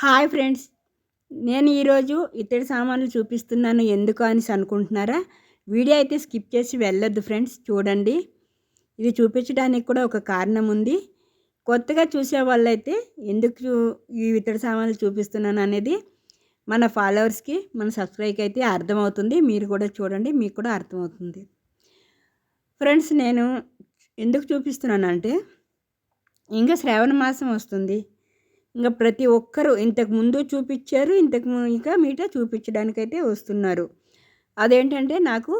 Hi friends. నేను ఈరోజు ఇతడి సామాన్లు చూపిస్తున్నాను ఎందుకు అని అనుకుంటున్నారా? వీడియో అయితే స్కిప్ చేసి వెళ్ళొద్దు ఫ్రెండ్స్ చూడండి. ఇది చూపించడానికి కూడా ఒక కారణం ఉంది. కొత్తగా చూసే వాళ్ళైతే ఎందుకు ఈ ఇతడి సామాన్లు చూపిస్తున్నాను అనేది మన ఫాలోవర్స్కి మన సబ్స్క్రైబ్కి అయితే అర్థమవుతుంది. మీరు కూడా చూడండి మీకు కూడా అర్థమవుతుంది. ఫ్రెండ్స్ నేను ఎందుకు చూపిస్తున్నాను అంటే ఇంకా శ్రావణ మాసం వస్తుంది. ఇంకా ప్రతి ఒక్కరు ఇంతకు ముందు చూపించారు ఇంతకు ఇంకా మీట చూపించడానికైతే వస్తున్నారు. అదేంటంటే నాకు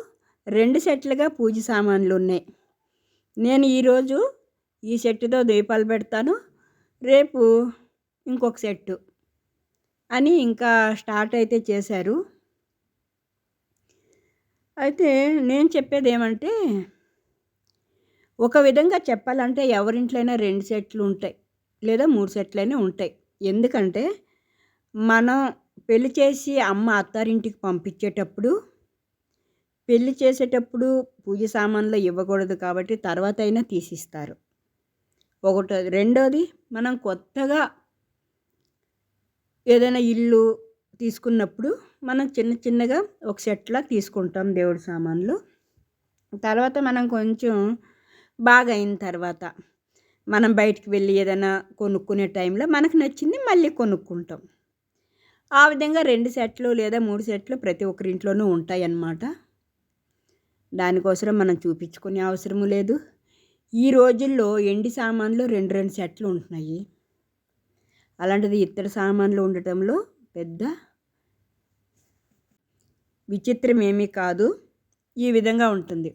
రెండు సెట్లుగా పూజ సామాన్లు ఉన్నాయి. నేను ఈరోజు ఈ సెట్టుతో దీపాలు పెడతాను రేపు ఇంకొక సెట్టు అని ఇంకా స్టార్ట్ అయితే చేశారు. అయితే నేను చెప్పేది ఏమంటే ఒక విధంగా చెప్పాలంటే ఎవరింట్లైనా రెండు సెట్లు ఉంటాయి. లేదా మూడు సెట్లైనా ఉంటాయి. ఎందుకంటే మనం పెళ్ళి చేసి అమ్మ అత్తారింటికి పంపించేటప్పుడు పెళ్ళి చేసేటప్పుడు పూజ సామాన్లు ఇవ్వకూడదు కాబట్టి తర్వాత అయినా తీసిస్తారు. ఒకటో రెండోది మనం కొత్తగా ఏదైనా ఇల్లు తీసుకున్నప్పుడు మనం చిన్న చిన్నగా ఒక సెట్లా తీసుకుంటాం దేవుడి సామాన్లు. తర్వాత మనం కొంచెం బాగా అయిన తర్వాత మనం బయటికి వెళ్ళి ఏదైనా కొనుక్కునే టైంలో మనకు నచ్చింది మళ్ళీ కొనుక్కుంటాం. ఆ విధంగా రెండు సెట్లు లేదా మూడు సెట్లు ప్రతి ఒక్కరి ఇంట్లోనూ ఉంటాయి అన్నమాట దానికోసం మనం చూపించుకునే అవసరము లేదు. ఈ రోజుల్లో ఎండి సామాన్లు రెండు రెండు సెట్లు ఉంటున్నాయి. అలాంటిది ఇత్తడి సామాన్లు ఉండటంలో పెద్ద విచిత్రం ఏమీ కాదు. ఈ విధంగా ఉంటుంది.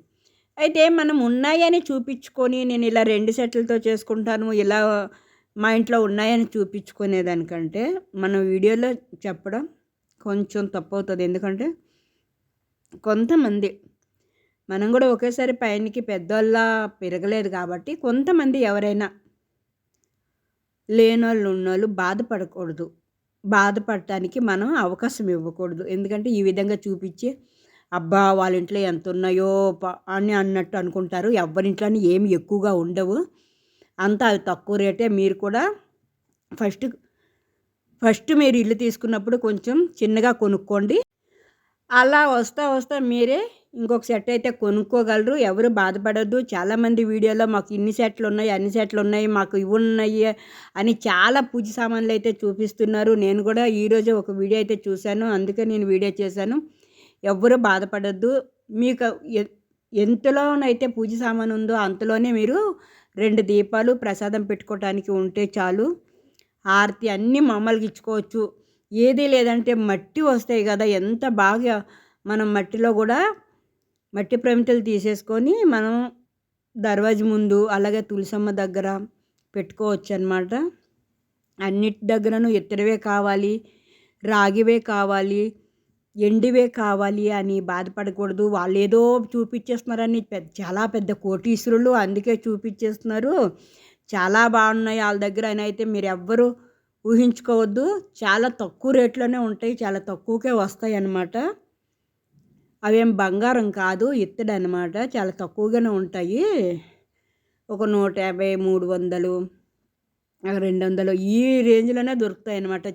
అయితే మనం ఉన్నాయని చూపించుకొని నేను ఇలా రెండు సెట్లతో చేసుకుంటాను ఇలా మా ఇంట్లో ఉన్నాయని చూపించుకునేదానికంటే మన వీడియోలో చెప్పడం కొంచెం తప్పు అవుతుంది ఎందుకంటే కొంతమంది మనం కూడా ఒకేసారి పైనకి పెద్దోళ్ళ పెరగలేదు కాబట్టి కొంతమంది ఎవరైనా లేనోళ్ళు ఉన్నోళ్ళు బాధపడకూడదు. బాధపడటానికి మనం అవకాశం ఇవ్వకూడదు. ఎందుకంటే ఈ విధంగా చూపించి అబ్బా వాళ్ళ ఇంట్లో ఎంత ఉన్నాయో అని అన్నట్టు అనుకుంటారు. ఎవరింట్లో ఏమి ఎక్కువగా ఉండవు. అంతా అవి తక్కువ రేటే. మీరు కూడా ఫస్ట్ ఫస్ట్ మీరు ఇల్లు తీసుకున్నప్పుడు కొంచెం చిన్నగా కొనుక్కోండి. అలా వస్తా వస్తా మీరే ఇంకొక సెట్ అయితే కొనుక్కోగలరు. ఎవరు బాధపడద్దు. చాలామంది వీడియోలో మాకు ఇన్ని సెట్లు ఉన్నాయి అన్ని సెట్లు ఉన్నాయి మాకు ఇవి ఉన్నాయి అని చాలా పూజ సామాన్లు అయితే చూపిస్తున్నారు. నేను కూడా ఈరోజు ఒక వీడియో అయితే చూశాను. అందుకే నేను వీడియో చేశాను. ఎవ్వరూ బాధపడద్దు. మీకు ఎంతలోనైతే పూజ సామాను ఉందో అంతలోనే మీరు రెండు దీపాలు ప్రసాదం పెట్టుకోవటానికి ఉంటే చాలు. ఆరతి అన్నీ మామూలుగా ఇచ్చుకోవచ్చు. ఏది లేదంటే మట్టి వస్తాయి కదా ఎంత బాగా మనం మట్టిలో కూడా మట్టి ప్రమితలు తీసేసుకొని మనం దర్వాజ ముందు అలాగే తులసమ్మ దగ్గర పెట్టుకోవచ్చు అనమాట అన్నిటి దగ్గరను ఇత్తడివే కావాలి రాగివే కావాలి ఎండివే కావాలి అని బాధపడకూడదు. వాళ్ళు ఏదో చూపించేస్తున్నారని పెద్ద చాలా పెద్ద కోటీశ్వరులు అందుకే చూపించేస్తున్నారు చాలా బాగున్నాయి వాళ్ళ దగ్గర అని అయితే మీరు ఎవ్వరు ఊహించుకోవద్దు. చాలా తక్కువ రేట్లోనే ఉంటాయి. చాలా తక్కువకే వస్తాయి అన్నమాట. అవేం బంగారం కాదు ఇత్తడి అనమాట చాలా తక్కువగానే ఉంటాయి. ఒక నూట యాభై మూడు వందలు రెండు వందలు ఈ రేంజ్లోనే దొరుకుతాయి అనమాట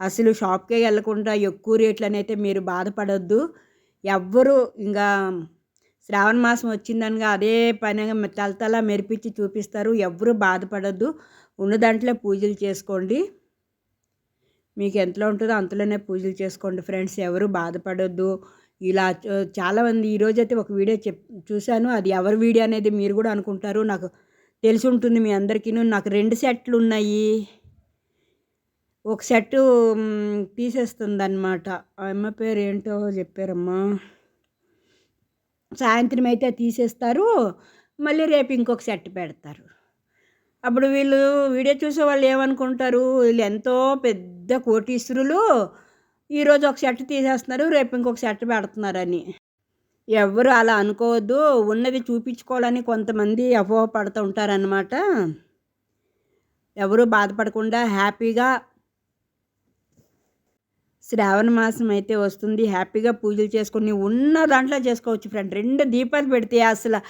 అసలు షాప్కే వెళ్ళకుండా ఎక్కువ రేట్లనైతే మీరు బాధపడద్దు. ఎవ్వరు ఇంకా శ్రావణ మాసం వచ్చిందనగా అదే పనిగా తలతల మెరిపించి చూపిస్తారు. ఎవ్వరు బాధపడద్దు. ఉన్న దాంట్లో పూజలు చేసుకోండి. మీకు ఎంతలో ఉంటుందో అంతలోనే పూజలు చేసుకోండి ఫ్రెండ్స్. ఎవరు బాధపడొద్దు. ఇలా చాలామంది ఈరోజైతే ఒక వీడియో చెప్ చూశాను. అది ఎవరి వీడియో అనేది మీరు కూడా అనుకుంటారు. నాకు తెలిసి ఉంటుంది మీ అందరికీ నాకు రెండు సెట్లు ఉన్నాయి ఒక సెట్ తీసేస్తుంది ఆ అమ్మ పేరు ఏంటో చెప్పారమ్మా. సాయంత్రం అయితే తీసేస్తారు. మళ్ళీ రేపు ఇంకొక సెట్ పెడతారు. అప్పుడు వీళ్ళు వీడియో చూసే వాళ్ళు ఏమనుకుంటారు? వీళ్ళు ఎంతో పెద్ద కోటీశ్వరులు. ఈరోజు ఒక సెట్ తీసేస్తున్నారు రేపు ఇంకొక సెట్ పెడుతున్నారని. ఎవరు అలా అనుకోవద్దు. ఉన్నది చూపించుకోవాలని కొంతమంది అపోహ పడుతూ ఉంటారనమాట ఎవరు బాధపడకుండా హ్యాపీగా శ్రావణ మాసం అయితే వస్తుంది. హ్యాపీగా పూజలు చేసుకొని ఉన్న దాంట్లో చేసుకోవచ్చు ఫ్రెండ్ రెండు దీపాలు పెడితే అసలు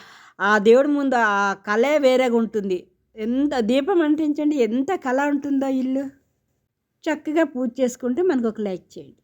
ఆ దేవుడి ముందు ఆ కళే వేరేగా ఉంటుంది. ఎంత దీపం అంటించండి ఎంత కళ ఉంటుందో ఇల్లు. చక్కగా పూజ చేసుకుంటే మనకు ఒక లైక్ చేయండి.